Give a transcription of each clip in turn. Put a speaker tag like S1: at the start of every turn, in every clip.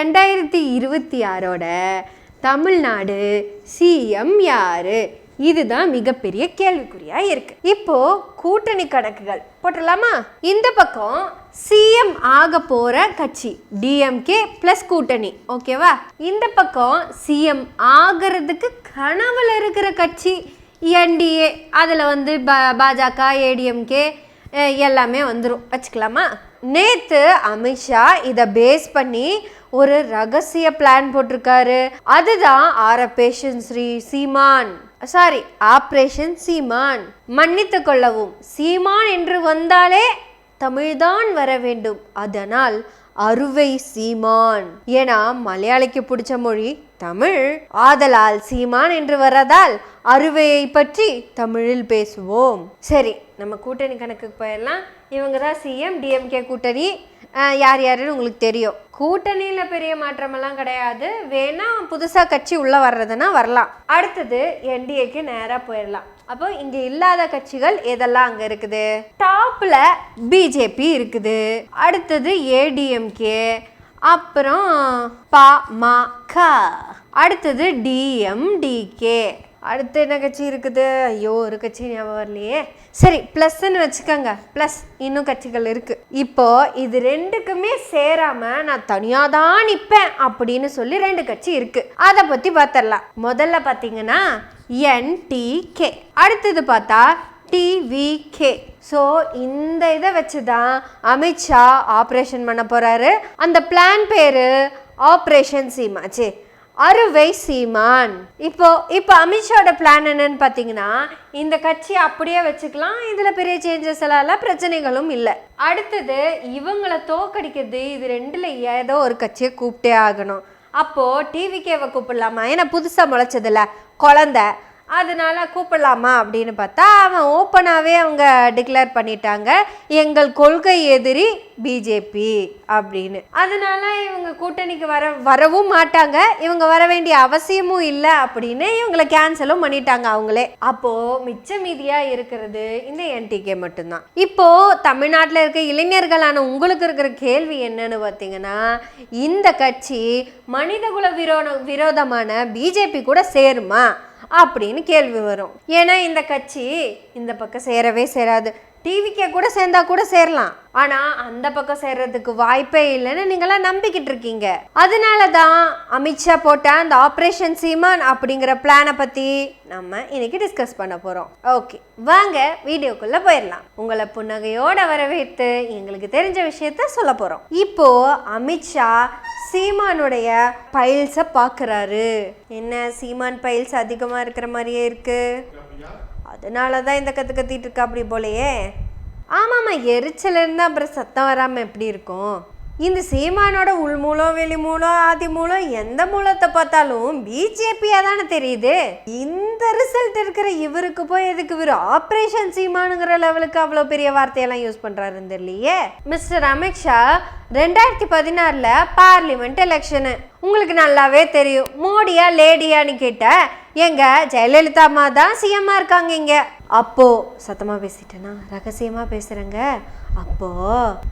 S1: ரெண்டாயிரத்தி இருபத்தி ஆறோட தமிழ்நாடு சிஎம் யாரு? இதுதான் மிகப்பெரிய கேள்விக்குறியா இருக்கு. இப்போ கூட்டணி கணக்குகள் போட்டலாமா இந்த பக்கம் சிஎம் ஆக போற கட்சி டிஎம்கே பிளஸ் கூட்டணி ஓகேவா இந்த பக்கம் சிஎம் ஆகிறதுக்கு கனவுல இருக்கிற கட்சி என்டிஏ அதில் வந்து ப பாஜக ஏடிஎம்கே எல்லாமே வந்துடும் வச்சுக்கலாமா? நேத்து அமித்ஷா இதை பேஸ் பண்ணி ஒரு ரகசிய பிளான் போட்டிருக்காரு. அதுதான் operation Sri Seeman. Sorry operation Seeman. மன்னித்து கொள்ளவும். சீமான் என்று வந்தாலே தமிழ்தான் வர வேண்டும். அதனால் அறுவை சீமான். ஏன்னா மலையாளிக்கு பிடிச்ச மொழி தமிழ். ஆதலால் சீமான் என்று வர்றதால் அறுவையை பற்றி தமிழில் பேசுவோம். சரி நம்ம கூட்டணி கணக்குக்கு போயிடலாம். இவங்க தான் சிஎம் டிஎம்கே கூட்டணி. யார் யாருன்னு உங்களுக்கு தெரியும். கூட்டணியில் பெரிய மாற்றமெல்லாம் கிடையாது. வேணா புதுசாக கட்சி உள்ளே வர்றதுன்னா வரலாம். அடுத்தது என்டிஏக்கு நேராக போயிடலாம். அப்போ இங்கே இல்லாத கட்சிகள் எதெல்லாம் அங்கே இருக்குது? டாப்பில் பிஜேபி இருக்குது. அடுத்தது ஏடிஎம்கே அப்புறம் பாமக அடுத்தது டிஎம்டிகே அடுத்து என்ன கட்சி இருக்குது? ஐயோ ஒரு கட்சி ஞாபகம் வரலையே. சரி ப்ளஸ்ன்னு வச்சுக்கோங்க. ப்ளஸ் இன்னும் கட்சிகள் இருக்குது இப்போ இது ரெண்டுக்குமே சேராமல் நான் தனியாக தான் நிற்பேன் அப்படின்னு சொல்லி ரெண்டு கட்சி இருக்குது அதை பற்றி பார்த்துடலாம் முதல்ல பார்த்தீங்கன்னா என்டிகே அடுத்தது பார்த்தா டிவிகே ஸோ இந்த இதை வச்சு தான் அமித்ஷா ஆப்ரேஷன் பண்ண போகிறாரு அந்த பிளான் பேர் ஆப்ரேஷன் சீமாச்சு அறுவை சீமான். இப்போ இப்போ அமித்ஷாவோட பிளான் என்னன்னு பார்த்தீங்கன்னா இந்த கட்சி அப்படியே வச்சுக்கலாம். இதில் பெரிய சேஞ்சஸ் எல்லாம் பிரச்சனைகளும் இல்லை. அடுத்தது இவங்களை தோக்கடிக்கிறது இது ரெண்டில் ஏதோ ஒரு கட்சியை கூப்பிட்டே ஆகணும். அப்போது டிவிகேவை கூப்பிடலாமா? ஏன்னா புதுசாக முளைச்சதில்ல குழந்த அதனால கூப்பிடலாமா அப்படின்னு பார்த்தா அவன் ஓப்பனாகவே அவங்க டிக்ளேர் பண்ணிட்டாங்க. எங்கள் கொள்கை எதிரி பிஜேபி அப்படின்னு. அதனால இவங்க கூட்டணிக்கு வர வரவும் மாட்டாங்க. இவங்க வர வேண்டிய அவசியமும் இல்லை அப்படின்னு இவங்களை கேன்சலும் பண்ணிட்டாங்க அவங்களே. அப்போ மிச்ச மீதியா இருக்கிறது இந்த என்டிகே மட்டும்தான். இப்போ தமிழ்நாட்டில் இருக்க இளைஞர்களான உங்களுக்கு இருக்கிற கேள்வி என்னன்னு பார்த்தீங்கன்னா இந்த கட்சி மனிதகுல விரோத விரோதமான பிஜேபி கூட சேருமா? அப்படின்னு கேள்வி வரும். ஏன்னா இந்த கட்சி இந்த பக்கம் சேரவே சேராது. டிவிக்கே கூட சேர்ந்தா கூட சேரலாம். ஆனா அந்த பக்கம் சேர்றதுக்கு வாய்ப்பே இல்லைன்னு நீங்களாம் நம்பிக்கிட்டு இருக்கீங்க. அதனால தான் அமித்ஷா போட்ட அந்த ஆப்ரேஷன் சீமான் அப்படிங்கிற பிளானை பத்தி நம்ம இன்னைக்கு டிஸ்கஸ் பண்ண போறோம். ஓகே வாங்க வீடியோக்குள்ள போயிடலாம் உங்களை புன்னகையோட வரவேற்று எங்களுக்கு தெரிஞ்ச விஷயத்த சொல்ல போறோம். இப்போ அமித்ஷா சீமானுடைய பைல்ஸை பார்க்குறாரு. என்ன சீமான் பைல்ஸ் அதிகமாக இருக்கிற மாதிரியே இருக்குது அதனால தான் இந்த கற்று கத்திட்டு இருக்கா அப்படி போலையே. ஆமாம்மா எரிச்சல் இருந்தால் அப்புறம் சத்தம் வராமல் எப்படி இருக்கும்? இந்த சீமானோட உள்மூலம் வெளிமூலம் ஆதி மூலம் எந்த மூலத்தை பார்த்தாலும் பிஜேபியாக தானே தெரியுது. இந்த ரிசல்ட் இருக்கிற இவருக்கு போய் எதுக்கு இவர் ஆப்ரேஷன் சீமானுங்கிற லெவலுக்கு அவ்வளோ பெரிய வார்த்தையெல்லாம் யூஸ் பண்ணுறாருன்னு தெரியலையே? மிஸ்டர் அமித்ஷா ரெண்டாயிரத்தி பதினாறில் பார்லிமெண்ட் எலெக்ஷனு உங்களுக்கு நல்லாவே தெரியும். மோடியா லேடியான்னு கேட்ட எங்க ஜெயலலிதா அம்மா தான் சிஎம்மா இருக்காங்க இங்க. அப்போ சத்தமா பேசிட்டேனா? ரகசியமா பேசுறேங்க. அப்போ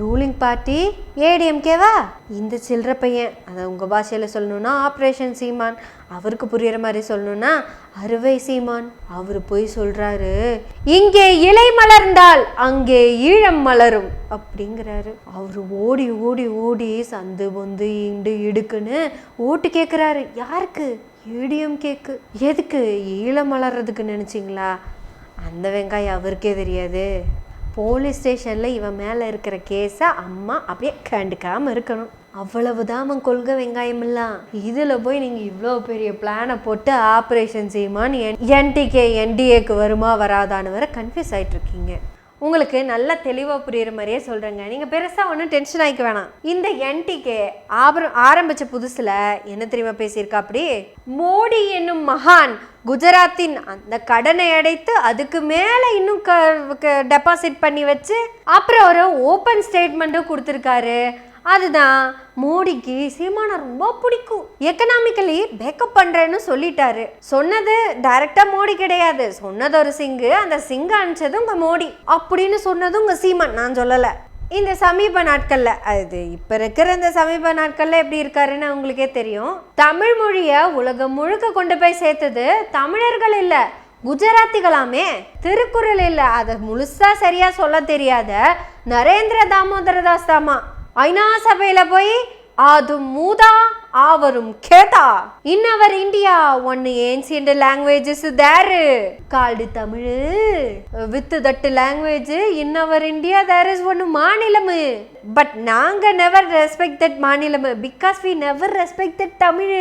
S1: ரூலிங் பார்ட்டி ஏடிஎம்கேவா இந்த சில்லற பையன். அதை உங்கள் பாஷையில் சொல்லணுன்னா ஆப்ரேஷன் சீமான் அவருக்கு புரிகிற மாதிரி சொல்லணும்னா அறுவை சீமான் அவர் போய் சொல்றாரு இங்கே இலை மலர்ந்தால் அங்கே ஈழம் மலரும். அப்படிங்கிறாரு. அவர் ஓடி ஓடி ஓடி சந்து பொந்து இண்டு இடுக்குன்னு ஓட்டு கேட்குறாரு யாருக்கு? ஏடிஎம் கேக்கு எதுக்கு? ஈழம் மலர்றதுக்கு நினச்சிங்களா? அந்த வெங்காயம் அவருக்கே தெரியாது. போலீஸ் ஸ்டேஷனில் இவன் மேலே இருக்கிற கேஸை அம்மா அப்படியே கண்டுக்காமல் இருக்கணும். அவ்வளவுதான் அவன் கொள்கை வெங்காயமில்லாம் இதில் போய் நீங்கள் இவ்வளோ பெரிய பிளானை போட்டு ஆப்ரேஷன் செய்யுமான்னு என் என்டிகே என்டிஏக்கு வருமா வராதான்னு வர கன்ஃபியூஸ் ஆயிட்டு இருக்கீங்க. உங்களுக்கு நல்ல தெளிவாக புரியுற மாதிரியே சொல்கிறேங்க நீங்கள் பெருசாக ஒன்றும் டென்ஷன் ஆகிக்க வேணாம். இந்த என்டிகே ஆபரம் ஆரம்பித்த புதுசில் என்ன தெரியுமா பேசியிருக்கா அப்படி? மோடி என்னும் மகான் குஜராத்தின் அந்த கடனை அடைத்து அதுக்கு மேலே இன்னும் டெபாசிட் பண்ணி வச்சு அப்புறம் ஒரு ஓப்பன் ஸ்டேட்மெண்ட்டும் கொடுத்துருக்காரு. அதுதான் மோடிக்கு சீமானை ரொம்ப பிடிக்கும். எக்கனாமிக்கலி பேக்கப் பண்றேன்னு சொல்லிட்டாரு. சொன்னது டைரக்டா மோடி கிடையாது. சொன்னது ஒரு சிங்கு அந்த சிங்கு அனுப்பிச்சது உங்க மோடி. அப்படின்னு சொன்னது உங்க சீமான். நான் சொல்லல. இந்த சமீப நாட்களில் அது இப்போ இருக்கிற இந்த சமீப நாட்களில் எப்படி இருக்காருன்னு உங்களுக்கே தெரியும். தமிழ் மொழியை உலகம் முழுக்க கொண்டு போய் சேர்த்தது தமிழர்கள் இல்லை குஜராத்திகளாமே. திருக்குறள் இல்லை அதை முழுசா சரியாக சொல்ல தெரியாத நரேந்திர தாமோதரதாஸ் தாமா. ஐநா சபையில போய் அது மூதா ஆவரும் கேட்டா இன் அவர் இந்தியா ஒன்னு ancient languages there called Tamil. With that language in our India there is ஒன்னு மாநிலம். பட் நாங்க never respect that manilam because we never respect that Tamil.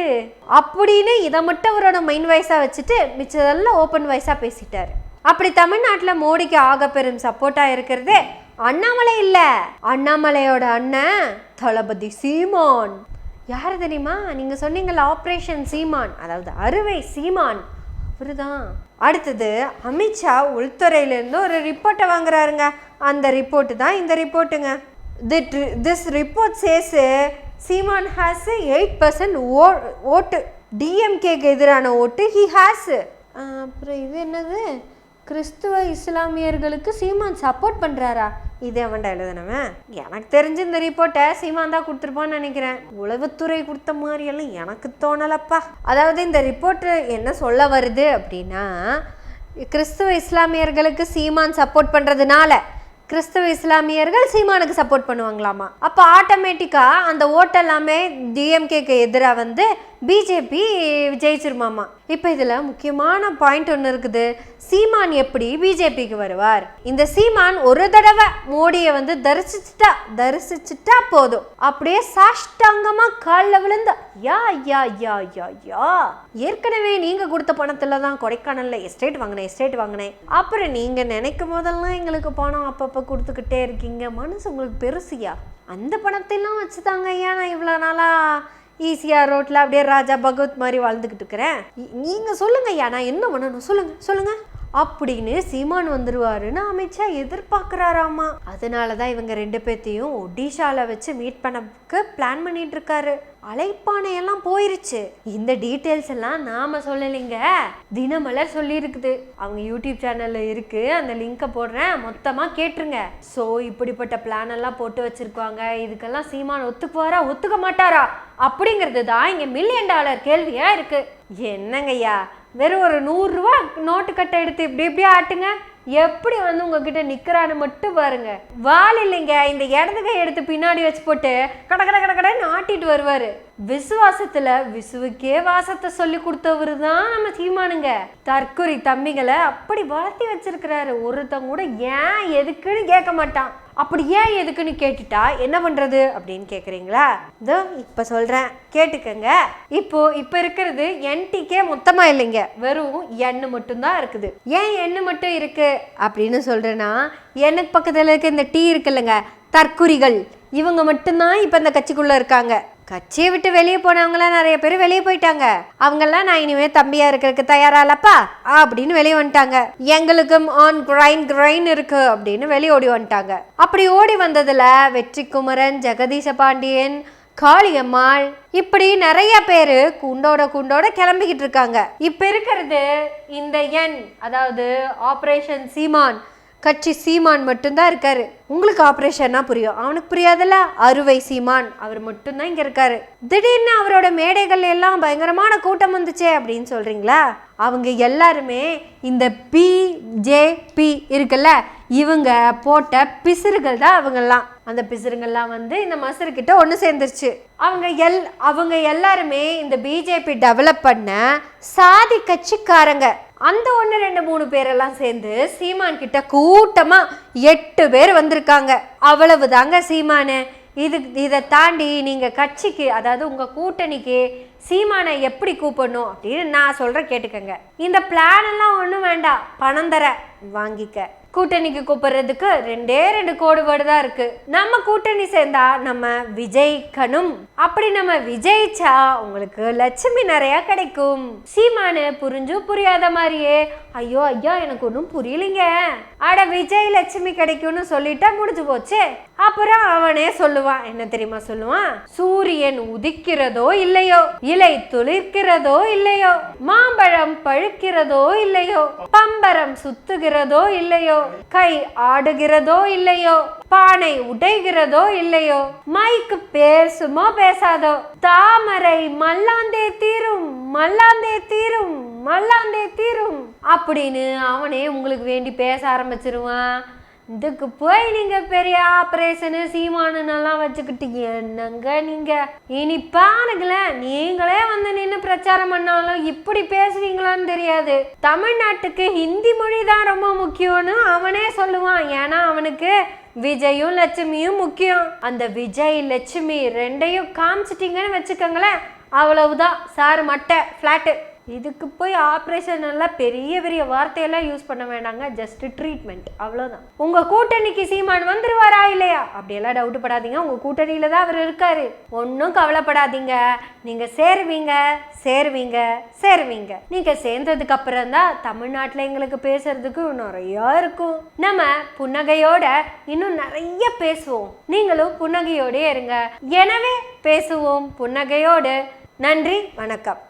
S1: அப்படின்னு இதை மட்டும் அவரோட மைண்ட் வாய்ஸா வச்சுட்டு மிச்சதெல்லாம் ஓப்பன் வாய்ஸா பேசிட்டாரு. அப்படி தமிழ்நாட்டில் மோடிக்கு ஆக பெரும் சப்போர்ட்டாக இருக்கிறதே அண்ணாமலை இல்ல. அண்ணாமலையோட அண்ணன் தளபதி சீமான். யார் தெரியுமா? நீங்க சொன்னீங்கல்ல ஆப்ரேஷன் சீமான். அதாவது அறுவை சீமான். அவருதான். அடுத்தது அமித்ஷா உள்துறையிலேருந்து ஒரு ரிப்போர்ட்டை வாங்குறாருங்க. அந்த ரிப்போர்ட்டு தான் இந்த ரிப்போர்ட்டுங்க this report says Seeman has eight percent ஓ ஓட்டு. டிஎம்கேக்கு எதிரான ஓட்டு ஹி ஹாஸ் அப்புறம் இது என்னது? கிறிஸ்துவ இஸ்லாமியர்களுக்கு சீமான் சப்போர்ட் பண்ணுறாரா இது அவன்டா எழுதினவன் எனக்கு தெரிஞ்சு இந்த ரிப்போர்ட்டை சீமான் தான் கொடுத்துருப்பான்னு நினைக்கிறேன். உளவுத்துறை கொடுத்த மாதிரியெல்லாம் எனக்கு தோணலப்பா. அதாவது இந்த ரிப்போர்ட்டு என்ன சொல்ல வருது அப்படின்னா கிறிஸ்துவ இஸ்லாமியர்களுக்கு சீமான் சப்போர்ட் பண்ணுறதுனால கிறிஸ்தவ இஸ்லாமியர்கள் சீமானுக்கு சப்போர்ட் பண்ணுவாங்களாமா? அப்போ ஆட்டோமேட்டிக்காக அந்த ஓட்டெல்லாமே டிஎம்கேக்கு எதிராக வந்து பிஜேபி ஜெயிச்சிருமாமா இப்போ இதில் முக்கியமான பாயிண்ட் ஒன்று இருக்குது. சீமான் எப்படி பிஜேபிக்கு வருவார்? இந்த சீமான் ஒரு தடவை மோடியை வந்து தரிசிச்சுட்டா தரிசிச்சுட்டா போதும். அப்படியே சாஷ்டாங்கமாக காலில் விழுந்த யா யா யா யா யா ஏற்கனவே நீங்கள் கொடுத்த பணத்தில் தான் கொடைக்கானலில் எஸ்டேட் வாங்கினேன் எஸ்டேட் வாங்கினேன். அப்புறம் நீங்கள் நினைக்கும் போதெல்லாம் எங்களுக்கு பணம் அப்பப்போ கொடுத்துக்கிட்டே இருக்கீங்க. மனசு உங்களுக்கு பெருசியா? அந்த பணத்தையெல்லாம் வச்சு தாங்க ஐயா நான் இவ்வளோ நாளாக ஈஸியாக ரோட்டில் அப்படியே ராஜா பகவத் மாதிரி வாழ்ந்துக்கிட்டு இருக்கிறேன். நீங்கள் சொல்லுங்க ஐயா நான் என்ன பண்ணணும்? சொல்லுங்கள் சொல்லுங்கள் அப்படின்னு சீமான் வந்துருவாருன்னு அமித்ஷா எதிர்பார்க்குறாராமா. அதனால தான் இவங்க ரெண்டு பேர்த்தையும் ஒடிஷாவில் வச்சு மீட் பண்ணக்கு பிளான் பண்ணிட்டு இருக்காரு அழைப்பானையெல்லாம் போயிருச்சு. இந்த டீட்டெயில்ஸ் எல்லாம் நாம சொல்லலைங்க. தினமலர் சொல்லியிருக்குது. அவங்க யூடியூப் சேனல்ல இருக்கு. அந்த லிங்கை போடுறேன். மொத்தமா கேட்டுருங்க. ஸோ இப்படிப்பட்ட பிளான் எல்லாம் போட்டு வச்சிருக்காங்க. இதுக்கெல்லாம் சீமான் ஒத்துக்குவாரா? ஒத்துக்க மாட்டாரா? அப்படிங்கிறது தான் இங்க மில்லியன் டாலர் கேள்வியா இருக்கு. என்னங்கய்யா? வெறும் ஒரு நூறுரூவா நோட்டு கட்டை எடுத்து இப்படி இப்படி ஆட்டுங்க. எப்படி வந்து உங்ககிட்ட நிற்கிறான்னு மட்டும் பாருங்க. வால் இல்லைங்க இந்த இடது கை எடுத்து பின்னாடி வச்சு போட்டு கட கட கட கடன்னு ஆட்டிட்டு வருவாரு. விசுவாசத்துல விசுவுக்கே வாசத்தை சொல்லி கொடுத்தவரு தான் நம்ம சீமானுங்க. தற்குறி தம்பிகளை அப்படி வளர்த்தி வச்சிருக்கிறாரு. ஒருத்தங்க கூட ஏன் எதுக்குன்னு கேட்க மாட்டான். அப்படி ஏன் எதுக்குன்னு கேட்டுட்டா என்ன பண்றது அப்படின்னு கேக்குறீங்களா? இதோ இப்ப சொல்றேன். கேட்டுக்கங்க. இப்போ இப்ப இருக்கிறது என்டிக்கே மொத்தமா இல்லைங்க. வெறும் எண்ணு மட்டும்தான் இருக்குது. ஏன் எண்ணு மட்டும் இருக்கு? அப்படின்னு சொல்றேன்னா எனக்கு பக்கத்துல இருக்க இந்த டீ இருக்குல்லங்க. தற்குறிகள் இவங்க மட்டும்தான் இப்ப இந்த கட்சிக்குள்ள இருக்காங்க. கட்சியை விட்டு வெளியே போனவங்களாம் நிறைய பேர் வெளியே போயிட்டாங்க. அவங்கெல்லாம் நான் இனிமே தம்பியா இருக்கிறதுக்கு தயாராலப்பா அப்படின்னு வெளியே வந்துட்டாங்க. எங்களுக்கும் ஆன் கிரைன் கிரைன் இருக்கு அப்படின்னு வெளியே ஓடி வந்துட்டாங்க. அப்படி ஓடி வந்ததுல வெற்றி குமரன் ஜெகதீச பாண்டியன் காளியம்மாள் இப்படி நிறைய பேர் குண்டோட குண்டோட கிளம்பிக்கிட்டு இருக்காங்க. இப்ப இருக்கிறது இந்த எண் அதாவது ஆபரேஷன் சீமான் கட்சி சீமான் மட்டும்தான் இருக்காரு. உங்களுக்கு ஆப்ரேஷன்னா புரியும். அவனுக்கு புரியாதுல்ல? அறுவை சீமான். அவர் மட்டும்தான் இங்கே இருக்காரு. திடீர்னு அவரோட மேடைகள் எல்லாம் பயங்கரமான கூட்டம் வந்துச்சே அப்படின்னு சொல்கிறீங்களா அவங்க எல்லாருமே இந்த பி ஜே பி இருக்குல்ல இவங்க போட்ட பிசுறுகள் தான் அவங்கெல்லாம். அந்த பிசுறுங்கள்லாம் வந்து இந்த மசரு கிட்ட ஒன்று சேர்ந்துருச்சு. அவங்க எல் அவங்க எல்லாருமே இந்த பிஜேபி டெவலப் பண்ண சாதி கட்சிக்காரங்க. அந்த ஒன்று ரெண்டு மூணு பேரெல்லாம் சேர்ந்து சீமான் கிட்ட கூட்டமாக எட்டு பேர் இருக்காங்க. அவ்வளவு தாங்க சீமானு. இது இதை தாண்டி நீங்கள் கட்சிக்கு அதாவது உங்கள் கூட்டணிக்கு சீமானை எப்படி கூப்பிடணும் அப்படின்னு நான் சொல்கிறேன் கேட்டுக்கங்க. இந்த பிளான் எல்லாம் ஒன்றும் வேண்டாம். பணம் தர வாங்கிக்க. கூட்டணிக்கு கூப்பிடுறதுக்கு ரெண்டே ரெண்டு கோடு வேர்டு தான் இருக்கு. நம்ம கூட்டணி சேர்ந்தா நம்ம விஜயிக்கணும் அப்படி நம்ம விஜயிச்சா உங்களுக்கு லட்சுமி நிறைய கிடைக்கும். சீமானு புரிஞ்சும் புரியாத மாதிரியே ஐயோ ஐயா எனக்கு ஒன்றும் புரியலைங்க. அட விஜய் லட்சுமி கிடைக்கும்னு சொல்லிட்டா முடிஞ்சு போச்சு. அப்புறம் அவனே சொல்லுவான் என்ன தெரியுமா சொல்லுவான்? சூரியன் உதிக்கிறதோ இல்லையோ? இலை துளிர்க்கிறதோ இல்லையோ? மாம்பழம் பழுக்கிறதோ இல்லையோ? பம்பரம் சுத்துகிறதோ இல்லையோ? கை ஆடுகிறதோ இல்லையோ? பானை உடைகிறதோ இல்லையோ? மைக்கு பேசுமோ பேசாதோ? தாமரை மல்லாந்தே தீரும் மல்லாந்தே தீரும் மல்லாந்தே தீரும். அப்படின்னு அவனே உங்களுக்கு வேண்டி பேச ஆரம்பிச்சிருவான். இதுக்கு போய் நீங்க பெரிய ஆபரேஷனு எல்லாம் வச்சுக்கிட்டீங்க. என்னங்க நீங்க? இனி நீங்களே வந்து நின்று பிரச்சாரம் பண்ணாலும் இப்படி பேசுவீங்களான்னு தெரியாது. தமிழ்நாட்டுக்கு ஹிந்தி மொழி தான் ரொம்ப முக்கியம்னு அவனே சொல்லுவான். ஏன்னா அவனுக்கு விஜயும் லட்சுமியும் முக்கியம். அந்த விஜய் லட்சுமி ரெண்டையும் காமிச்சிட்டீங்கன்னு வச்சுக்கோங்களேன். அவ்வளவுதான். சார் மட்டை ஃப்ளாட்டு இதுக்கு போய் ஆப்ரேஷன் எல்லாம் பெரிய பெரிய வார்த்தையெல்லாம் யூஸ் பண்ண வேண்டாங்க. ஜஸ்ட் ட்ரீட்மெண்ட் அவ்வளோதான் உங்க கூட்டணிக்கு சீமான் வந்துருவாரா இல்லையா? அப்படியெல்லாம் டவுட் படாதீங்க. உங்க கூட்டணியில தான் அவர் இருக்காரு. ஒன்றும் கவலைப்படாதீங்க. நீங்க சேருவீங்க சேருவீங்க சேருவீங்க. நீங்க சேர்ந்ததுக்கு அப்புறம் தான் தமிழ்நாட்டில் எங்களுக்கு பேசுறதுக்கு நிறைய இருக்கும். நம்ம புன்னகையோட இன்னும் நிறைய பேசுவோம். நீங்களும் புன்னகையோடே இருங்க. எனவே பேசுவோம். புன்னகையோடு. நன்றி. வணக்கம்.